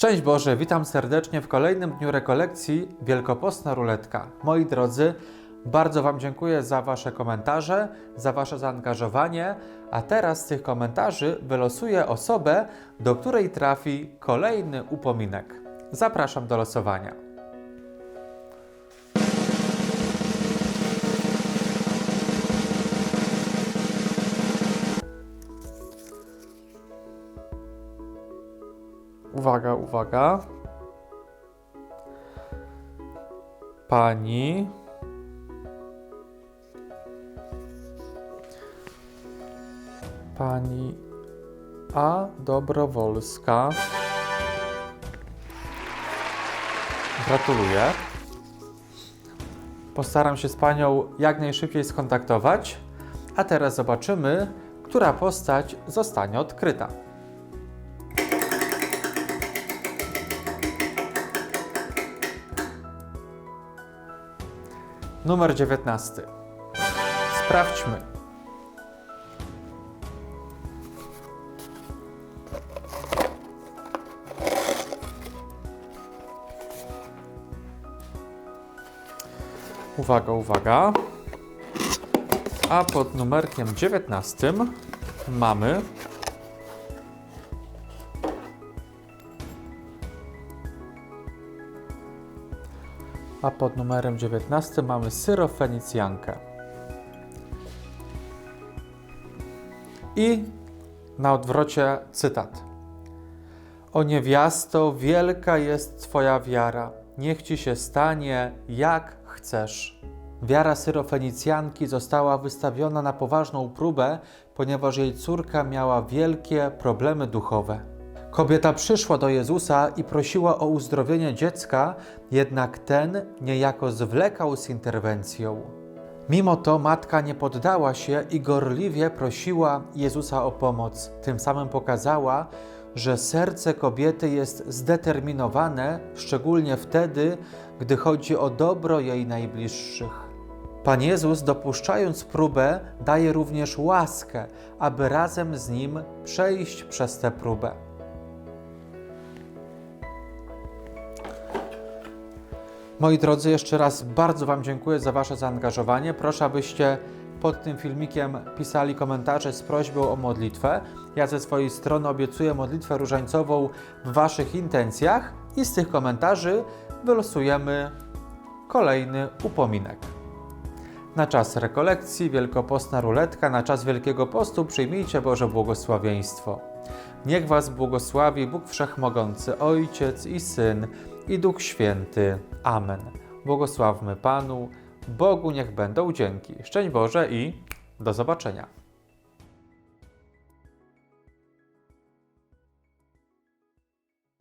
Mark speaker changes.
Speaker 1: Szczęść Boże, witam serdecznie w kolejnym dniu rekolekcji Wielkopostna Ruletka. Moi drodzy, bardzo Wam dziękuję za Wasze komentarze, za Wasze zaangażowanie, a teraz z tych komentarzy wylosuję osobę, do której trafi kolejny upominek. Zapraszam do losowania. Uwaga, uwaga. Pani. Pani A. Dobrowolska. Gratuluję. Postaram się z Panią jak najszybciej skontaktować, a teraz zobaczymy, która postać zostanie odkryta. Numer 19. Sprawdźmy. Uwaga, uwaga. A pod numerkiem 19 mamy a pod numerem 19 mamy syrofenicjankę. I na odwrocie cytat. O niewiasto, wielka jest Twoja wiara, niech Ci się stanie jak chcesz. Wiara syrofenicjanki została wystawiona na poważną próbę, ponieważ jej córka miała wielkie problemy duchowe. Kobieta przyszła do Jezusa i prosiła o uzdrowienie dziecka, jednak ten niejako zwlekał z interwencją. Mimo to matka nie poddała się i gorliwie prosiła Jezusa o pomoc. Tym samym pokazała, że serce kobiety jest zdeterminowane, szczególnie wtedy, gdy chodzi o dobro jej najbliższych. Pan Jezus, dopuszczając próbę, daje również łaskę, aby razem z nim przejść przez tę próbę. Moi drodzy, jeszcze raz bardzo Wam dziękuję za Wasze zaangażowanie. Proszę, abyście pod tym filmikiem pisali komentarze z prośbą o modlitwę. Ja ze swojej strony obiecuję modlitwę różańcową w Waszych intencjach i z tych komentarzy wylosujemy kolejny upominek. Na czas rekolekcji Wielkopostna Ruletka, na czas Wielkiego Postu przyjmijcie Boże błogosławieństwo. Niech Was błogosławi Bóg Wszechmogący, Ojciec i Syn i Duch Święty. Amen. Błogosławmy Panu, Bogu niech będą dzięki. Szczęść Boże i do zobaczenia.